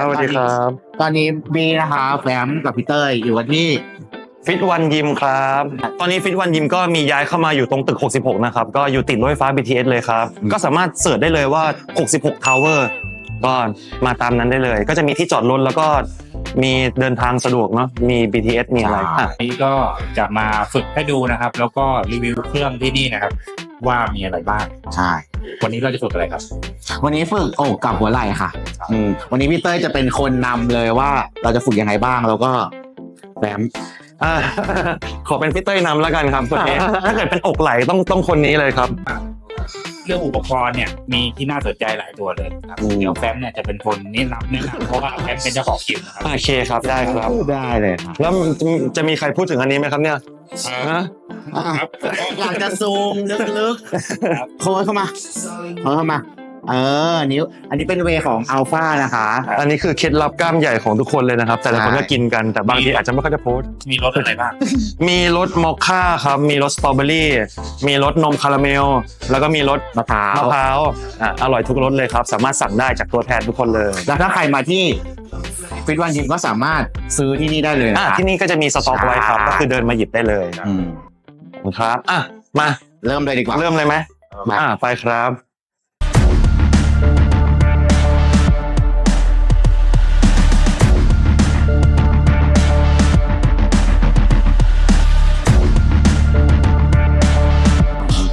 สวัสดีครับ ตอนนี้บีนะคะแฟมกับพี่เต้ยอยู่กันที่ฟิตวันยิมครับ ตอนนี้ฟิตวันยิมก็มีย้ายเข้ามาอยู่ตรงตึก 66 นะครับ ก็อยู่ติดรถไฟฟ้า BTS เลยครับ ก็สามารถเสิร์ชได้เลยว่า 66 Tower ก็มาตามนั้นได้เลย ก็จะมีที่จอดรถแล้วก็มีเดินทางสะดวกเนาะมี BTS มีอะไรอะวันนี้ก็จะมาฝึกให้ดูนะครับ แล้วก็รีวิวเครื่องที่นี่นะครับ ว่ามีอะไรบ้างใช่ วันนี้เราจะฝึกอะไรครับ วันนี้ฝึกอกกับหัวไหล่ค่ะอืมวันนี้พี่เต้ยจะเป็นคนนำเลยว่าเราจะฝึกยังไงบ้างแล้วก็แฟมอ่า ขอเป็นพี่เต้ยนำแล้วกันครับคนนี้ ถ้าเกิดเป็นอกไหลต้องต้องคนนี้เลยครับ เรื่องอุปกรณ์เนี่ยมีที่น่าสนใจหลายตัวเลยครับเดี๋ยวแฟมเนี่ยจะเป็นคนแนะนำแนะนำเพราะว่าแฟมเป็นเจ้าของกิมนะครับโอเคครับได้ครับ ได้เลยค่ะแล้วจะจะมีใครพูดถึงอันนี้ไหมครับเนี่ยฮะ ครับอยากจะซูมลึกๆโค้ดเข้ามาโค้ดเข้ามา เออ นิ้ว อันนี้เป็นเวของอัลฟานะคะ อันนี้คือเคล็ดลับกล้ามใหญ่ของทุกคนเลยนะครับ แต่ละคนใช่ก็กินกันแต่บางทีอาจจะไม่ค่อยจะโพสต์มีรถอะไรบ้าง มีรสมอคค่าครับ มีรสสตรอเบอรี่ มีรสนมคาราเมล แล้วก็มีรสมะพร้าวมะพร้าวอะอร่อยทุกรสเลยครับ สามารถสั่งได้จากตัวแทนทุกคนเลย แล้วถ้าใครมาที่ฟิตวันยิมก็สามารถซื้อที่นี่ได้เลยอะนะคะที่นี่ก็จะมีสต็อกไว้ครับใช่ก็คือเดินมาหยิบได้เลยอืม ครับ อะ มา เริ่มเลยดีกว่า เริ่มเลยไหมมาอะไปครับ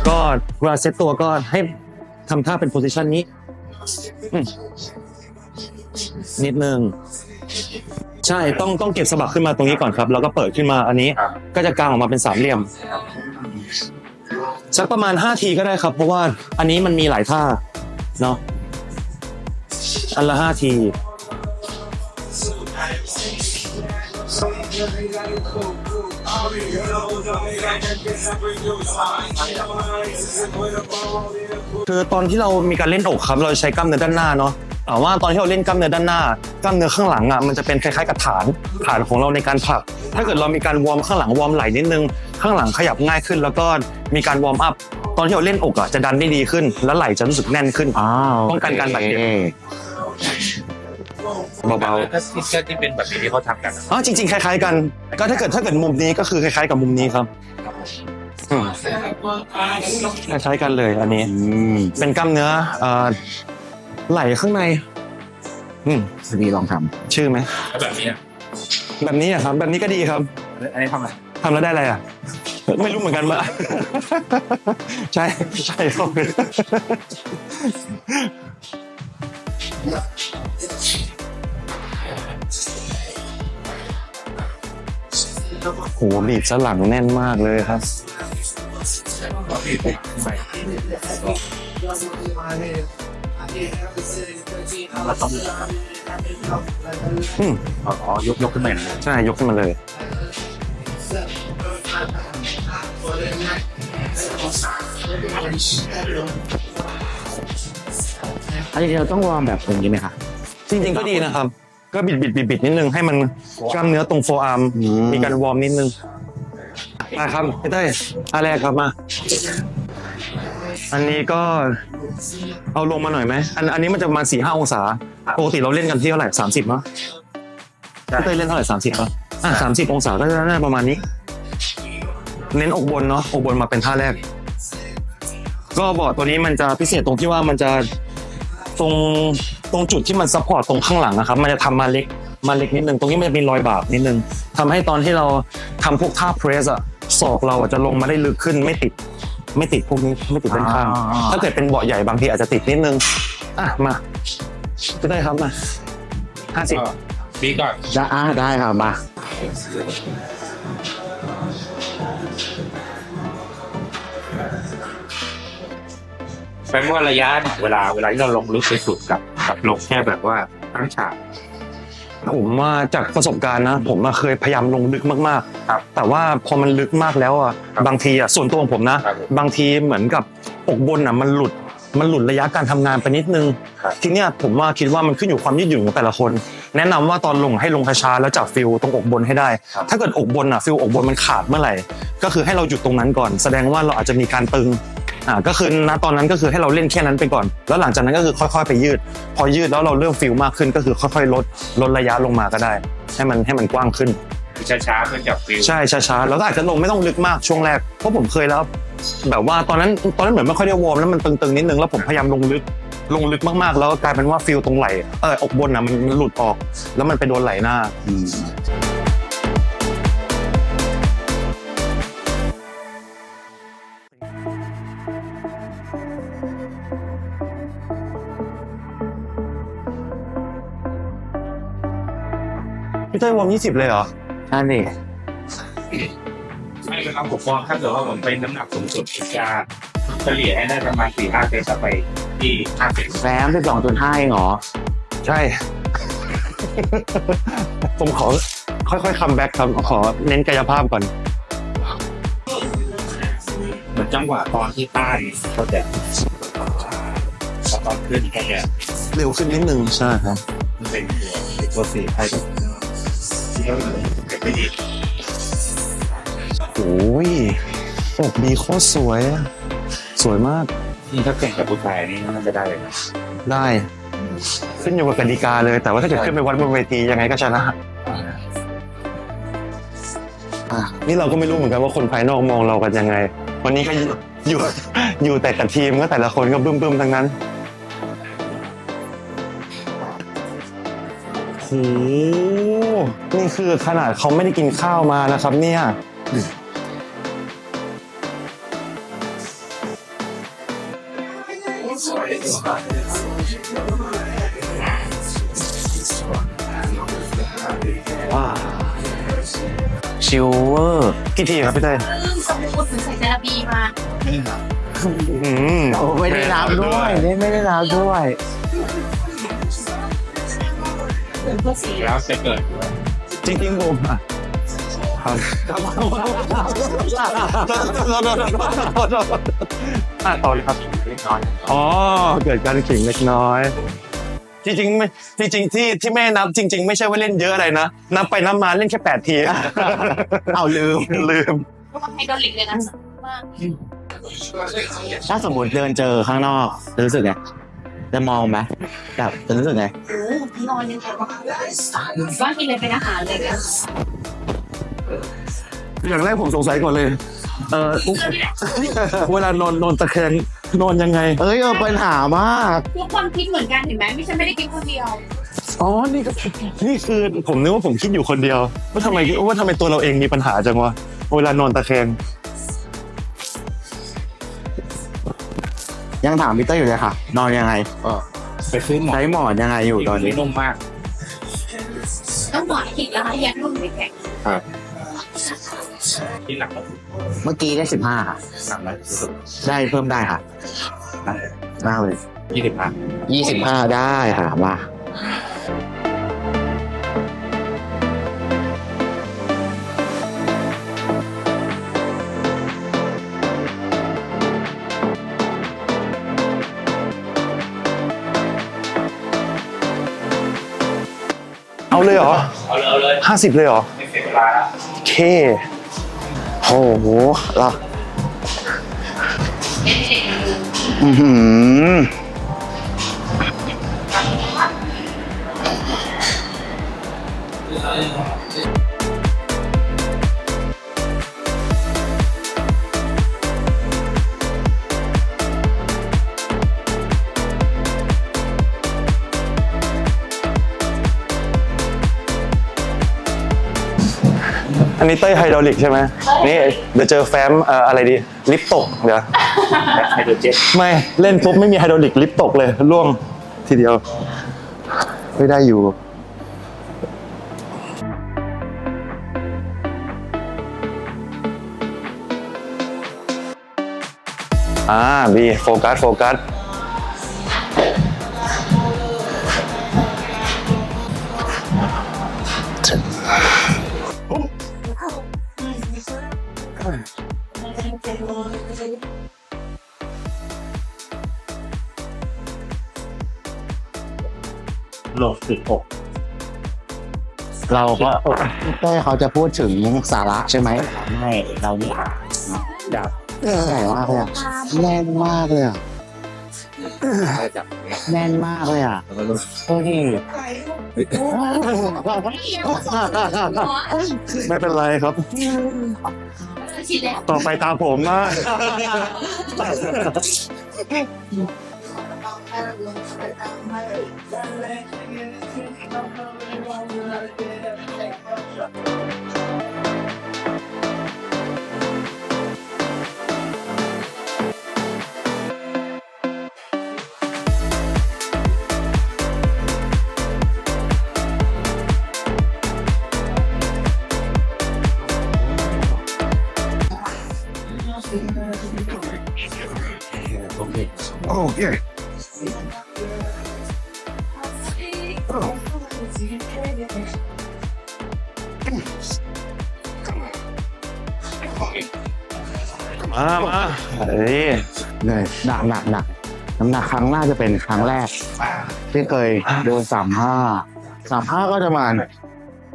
ก็เวลาเซตตัวก็ให้ทำท่าเป็นโพซิชันนี้อืมนิดนึง ใช่ต้องต้องเก็บสะบักขึ้นมาตรงนี้ก่อนครับ แล้วก็เปิดขึ้นมาอันนี้ครับก็จะกางออกมาเป็นสามเหลี่ยมสักประมาณ5ทีก็ได้ครับ เพราะว่าอันนี้มันมีหลายท่าเนาะอันละ5ทีคือตอนที่เรามีการเล่นอกครับ เราใช้กล้ามเนื้อด้านหน้าเนาะ แต่ว่าตอนที่เราเล่นกล้ามเนื้อด้านหน้ากล้ามเนื้อข้างหลังอะมันจะเป็นคล้ายๆกับฐานฐานของเราในการผลัก ถ้าเกิดเรามีการวอร์มข้างหลังวอร์มไหล่นิดนึงข้างหลังขยับง่ายขึ้น แล้วก็มีการวอร์มอัพตอนที่เราเล่นอกอะจะดันได้ดีขึ้น แล้วไหล่จะรู้สึกแน่นขึ้นอ้าวป้องกันการบาดเจ็บเบาถ้าที่ที่เป็นแบบนี้ที่เขาทำกันนะๆอ๋อจริงๆคล้าย ๆ กัน ก็ถ้าเกิดถ้าเกิดมุมนี้ก็คือคล้ายๆกับมุมนี้ครับอืมคล้ายๆกันเลยอันนี้อืมเป็นกล้ามเนื้อเอ่อ ไหล่ข้างใน อืมพี่ลองทชื่อไหมแล้วแบบนี้อะแบบนี้อะครับ แบบนี้ก็ดีครับ อันนี้ทำอะไรทำแล้วได้อะไรอะ ไม่รู้เหมือนกันว่าใช่ใช่ครับโหบีบสลังแน่นมากเลยครับ เราต้องอืมอ๋อยกยกขึ้นมาอย่างนี้ใช่ยกขึ้นมาเลยำอันนี้เราต้องวอร์มแบบอย่างนี้ไหมคะจริงๆก็ดีนะครับ ก็บิดบิดบิดบิดนิดนึงให้มันกล้ามเนื้อตรงโฟอาร์มอืมมีการวอร์มนิดนึงมาครับพี่เต้ยอันแรกครับมา อันนี้ก็ เอาลงมาหน่อยไหมอันอันนี้มันจะประมาณสี่ห้าองศาปกติเราเล่นกันที่เท่าไหร่สามสิบมั้งพี่เต้ยเล่นเท่าไหร่สามสิบป่ะอะสามสิบองศาก็จะได้ประมาณนี้ เน้นอกบนเนาะอกบนมาเป็นท่าแรก ก็บอร์ดตัวนี้มันจะพิเศษตรงที่ว่ามันจะตรงตรงจุดที่มันซัพพอร์ตตรงข้างหลังนะครับ มันจะทำมาเล็กมาเล็กนิดนึงตรงนี้มันจะมีรอยบากนิดนึงทำให้ตอนที่เราทำพวกท่าเพรสอะศอกเราอะจะลงมาได้ลึกขึ้นไม่ติด ไม่ติดพวกนี้ไม่ติดด้านข้างอ่า ถ้าเกิดเป็นเบาะใหญ่บางทีอาจจะติดนิดนึงอะมาจะได้ครับมาห้าสิบก็บีก่อนได้อ่าได้ค่ะมาแฟมว่าระยะเนี่ยเวลาเวลาที่เราลงลึกไปสุดกับกับลงแค่แบบว่าตั้งฉาก ผมว่าจากประสบการณ์นะ ผมอะเคยพยายามลงลึกมากครับๆ แต่ว่าพอมันลึกมากแล้วอะครับบางทีอะส่วนตัวของผมนะ ครับบางทีเหมือนกับอกบนอะมันหลุดมันหลุดระยะการทำงานไปนิดนึง ครับ ทีเนี้ยผมว่าคิดว่ามันขึ้นอยู่ความยืดหยุ่นของแต่ละคน แนะนำว่าตอนลงให้ลงช้าๆแล้วจับฟิลตรงอกบนให้ได้ถ้าเกิดอกบนอะฟิลอกบนมันขาดเมื่อไหร่ ก็คือให้เราหยุดตรงนั้นก่อน แสดงว่าเราอาจจะมีการตึง อ่าก็คือณตอนนั้นก็คือให้เราเล่นแค่นั้นไปก่อน แล้วหลังจากนั้นก็คือค่อยๆไปยืด พอยืดแล้วเราเริ่มฟิลมากขึ้นก็คือค่อยๆลดลดระยะลงมาก็ได้ ให้มันให้มันกว้างขึ้นช้าๆเพื่อจับฟิลใช่ช้าๆแล้วก็อาจจะลงไม่ต้องลึกมากช่วงแรกเพราะผมเคยแล้ว แบบว่าตอนนั้นตอนนั้นเหมือนไม่ค่อยได้วอร์มแล้วมันตึงๆนิดนึงแล้วผมพยายามลงลึกลงลึกมากๆ แล้วก็กลายเป็นว่าฟิลตรงไหล่เอออกบนอะมันมันหลุดออก แล้วมันไปโดนไหล่หน้า พี่เต้ยวอร์ม20เลยเหรอ นั่นนี่ไม่เป็นครับผมว่าถ้าเกิดว่าผมเป็นน้ำหนักสูงสุดผมจะเฉลี่ยให้ได้ประมาณสี่ห้าเซนต่อไปที่ห้าเซนแซมสิบสองจุดห้าเองเหรอ ใช่ ผมขอค่อยๆคัมแบ็กครับ ขอเน้นกายภาพก่อน เหมือนจังหวะตอนที่ต้านก็จะแล้วตอนขึ้นก็จะเร็วขึ้นนิดนึงใช่ครับ เป็นตัวตัวสี่ให้ โอ้ยอกดีโคตรสวยอะสวยมาก นี่ถ้าแข่งกับผู้ชายนี่น่าจะได้เลยนะได้ ขึ้นอยู่กับกติกาเลย แต่ว่าถ้าเกิดขึ้นไปวัดบนเวทียังไงก็ชนะอะนี่เราก็ไม่รู้เหมือนกันว่าคนภายนอกมองเรากันยังไง วันนี้ก็อยู่อยู่อยู่แต่กับทีมก็แต่ละคนก็บึ้มๆทั้งนั้น หนี่คือขนาดเขาไม่ได้กินข้าวมานะครับ เนี่ยชิวเวอร์กี่ทีครับพี่เต้ยซึ่งสมมติเหมือนใส่เซราบีมา อืม โอ้ไม่ได้นับด้วยนี่ไม่ได้นับด้วย เหมือนตัวสีแล้วจะเกิดจริงๆผมอะครับอะต่อเลยครับเล็กน้อยอ๋อเกิดการขิงเล็กน้อยจริงๆไม่จริงๆที่ที่ไม่นับจริง ๆ ไม่ใช่ว่าเล่นเยอะอะไรนะนับไปนับมาเล่นแค่แปดทีเอาลืมลืมเพราะว่าไฮดรอลิกเลยนะมากถ้าสมมติเดินเจอข้างนอกจะรู้สึกไง จะมองไหมแบบจะรู้สึกไงโอ้นอนยังไงวะบางทีเลยเป็นอาหารเลยนะอย่างแรกผมสงสัยก่อนเลย เออเวลานอนนอนตะแคงนอนยังไง เอ้ยเออปัญหามากทุกคนคิดเหมือนกันเห็นไหมไม่ใช่ไม่ได้กินคนเดียว อ๋อ นี่ก็นี่คือผมนึกว่าผมคิดอยู่คนเดียว ว่าทำไมว่าทำไมตัวเราเองมีปัญหาจังวะ เวลานอนตะแคง ยังถามพีเตอร์อยู่เลยค่ะ นอนยังไงไปซื้อหมอนใช้หมอนยังไงอยู่ตอนนี้นุ่มมาก ต้องหมอนขิงนะคะแยกรุ่นไปแข่งที่หนักเมื่อกี้ได้สิบห้าค่ะหนักเลยรู้สึกได้เพิ่มได้ค่ะหนักมากเลยยี่สิบห้ายี่สิบห้าได้ค่ะมา เอาเลยเหรอ เอาเลยเอาเลยห้าสิบเลยเหรอ ไม่เสียเวลาแล้วโอเคโอ้โหเราอือหือ อันนี้เต้ยไฮดรอลิกใช่ไหมนี่เดี๋ยวเจอแฟ้มเอ่ออะไรดี ลิฟต์ตกเดี๋ยว ไฮโดรเจนไม่เล่นปุ๊บไม่มีไฮดรอลิกลิฟต์ตกเลยล่วงทีเดียว ไม่ได้อยู่ อ่าบีโฟกัสโฟกัส หลดสิบหกเราก็เต้ยเขาจะพูดถึงสาระใช่ไหมไม่เราเนี่ยดับใหญ่มากเลยอะแน่นมากเลยอะแน่นมากเลยอะเฮ้ยไม่เป็นไรครับฉีดแล้วต่อไปตามผมนะโอ มามาเฮ้ยเลยหนักหนักหนักน้ำหนักครั้งน่าจะเป็นครั้งแรก ที่เคยโดนสามห้าสามห้าก็จะประมาณ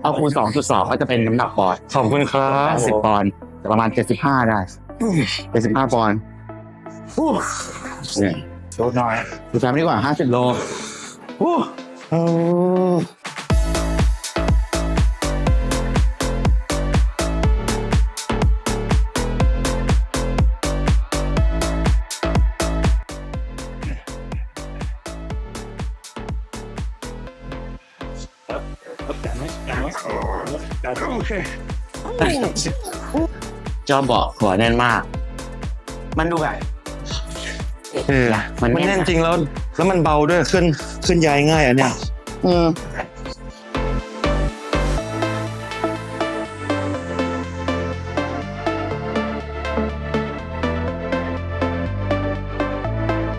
เอาคูณสองจุดสองก็จะเป็นน้ำหนักปอนด์ขอบคุณครัแปบดสิบปอนด์แต่ประมาณเจ็ดสิบห้าได้เจ็ดสิบห้าปอนด์อู้เนี่ยโชว์หน่อยดูแฟมดีกว่าห้าสิบโลอู้เออโอ จอมบอกหัวแน่นมาก มันดูแบบเออมันมันแน่นแน่นจริงแล้ว แล้วมันเบาด้วยขึ้นขึ้นย้ายง่ายอันเนี้ยอืม